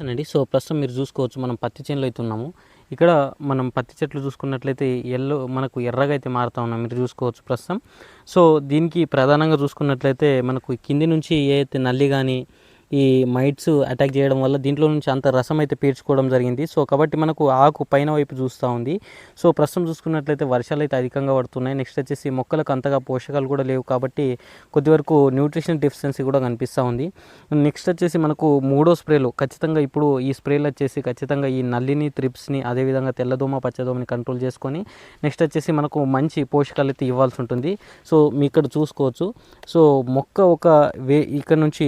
అండి సో ప్రస్తుతం మీరు చూసుకోవచ్చు మనం పత్తి చేనులో అయితే ఉన్నాము. ఇక్కడ మనం పత్తి చెట్లు చూసుకున్నట్లయితే ఎల్లో మనకు ఎర్రగా అయితే మారుతా ఉన్నాం మీరు చూసుకోవచ్చు ప్రస్తుతం. సో దీనికి ప్రధానంగా చూసుకున్నట్లయితే మనకు కింది నుంచి ఏ అయితే నల్లి కానీ ఈ మైట్స్ అటాక్ చేయడం వల్ల దీంట్లో నుంచి అంత రసం అయితే పీల్చుకోవడం జరిగింది. సో కాబట్టి మనకు ఆకు పైన వైపు చూస్తూ ఉంది. సో ప్రస్తుతం చూసుకున్నట్లయితే వర్షాలు అయితే అధికంగా పడుతున్నాయి. నెక్స్ట్ వచ్చేసి మొక్కలకు అంతగా పోషకాలు కూడా లేవు కాబట్టి కొద్ది వరకు న్యూట్రిషన్ డిఫిషియన్సీ కూడా కనిపిస్తూ ఉంది. నెక్స్ట్ వచ్చేసి మనకు మూడో స్ప్రేలు ఖచ్చితంగా ఇప్పుడు ఈ స్ప్రేలు వచ్చేసి ఖచ్చితంగా ఈ నల్లిని త్రిప్స్ని అదేవిధంగా తెల్లదోమ పచ్చదోమని కంట్రోల్ చేసుకొని నెక్స్ట్ వచ్చేసి మనకు మంచి పోషకాలు అయితే ఇవ్వాల్సి ఉంటుంది. సో మీ ఇక్కడ చూసుకోవచ్చు. సో మొక్క ఒక వే ఇక్కడ నుంచి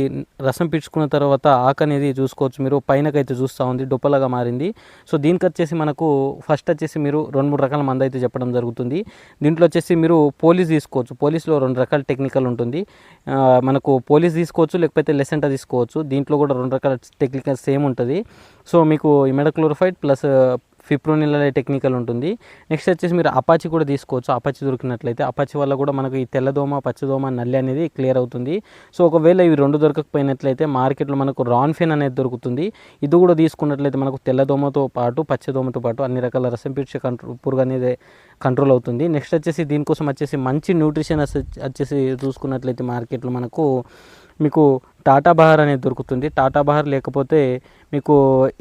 రసం తీసుకున్న తర్వాత ఆకు అనేది చూసుకోవచ్చు మీరు. పైనకైతే చూస్తూ ఉంది డొప్పలాగా మారింది. సో దీనికి వచ్చేసి మనకు ఫస్ట్ వచ్చేసి మీరు రెండు మూడు రకాల మందు అయితే చెప్పడం జరుగుతుంది. దీంట్లో వచ్చేసి మీరు పోలీస్ తీసుకోవచ్చు. పోలీస్లో రెండు రకాల టెక్నికల్ ఉంటుంది. మనకు పోలీస్ తీసుకోవచ్చు లేకపోతే లెసెంటా తీసుకోవచ్చు. దీంట్లో కూడా రెండు రకాల టెక్నికల్ సేమ్ ఉంటుంది. సో మీకు ఇమెడక్లోరిఫైడ్ ప్లస్ ఫిప్రోనిల్ టెక్నికల్ ఉంటుంది. నెక్స్ట్ వచ్చేసి మీరు అపాచి కూడా తీసుకోవచ్చు. అపాచి దొరికినట్లయితే అపాచి వల్ల కూడా మనకు ఈ తెల్లదోమ పచ్చదోమ నల్లి అనేది క్లియర్ అవుతుంది. సో ఒకవేళ ఇవి రెండు దొరకకపోయినట్లయితే మార్కెట్లో మనకు రాన్ఫెన్ అనేది దొరుకుతుంది. ఇది కూడా తీసుకున్నట్లయితే మనకు తెల్లదోమతో పాటు పచ్చదోమతో పాటు అన్ని రకాల రసం పీడ్చే కంట్రోల్ పురుగు అనేది కంట్రోల్ అవుతుంది. నెక్స్ట్ వచ్చేసి దీనికోసం వచ్చేసి మంచి న్యూట్రిషన్ వచ్చేసి చూసుకున్నట్లయితే మార్కెట్లో మనకు మీకు టాటా బహార్ అనేది దొరుకుతుంది. టాటా బహార్ లేకపోతే మీకు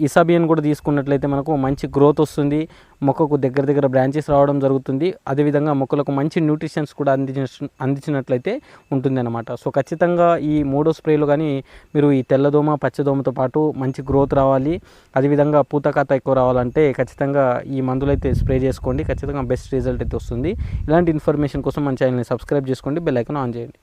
ఇసాబియన్ కూడా తీసుకున్నట్లయితే మనకు మంచి గ్రోత్ వస్తుంది. మొక్కకు దగ్గర దగ్గర బ్రాంచెస్ రావడం జరుగుతుంది. అదేవిధంగా మొక్కలకు మంచి న్యూట్రిషన్స్ కూడా అందించిన అందించినట్లయితే ఉంటుంది అనమాట సో ఖచ్చితంగా ఈ మూడో స్ప్రేలు కానీ మీరు ఈ తెల్లదోమ పచ్చదోమతో పాటు మంచి గ్రోత్ రావాలి. అదేవిధంగా పూతకాత ఎక్కువ రావాలంటే ఖచ్చితంగా ఈ మందులు అయితే స్ప్రే చేసుకోండి. ఖచ్చితంగా బెస్ట్ రిజల్ట్ అయితే వస్తుంది. ఇలాంటి ఇన్ఫర్మేషన్ కోసం మన ఛానల్ని సబ్స్క్రైబ్ చేసుకోండి. బెల్ ఐకాన్ ఆన్ చేయండి.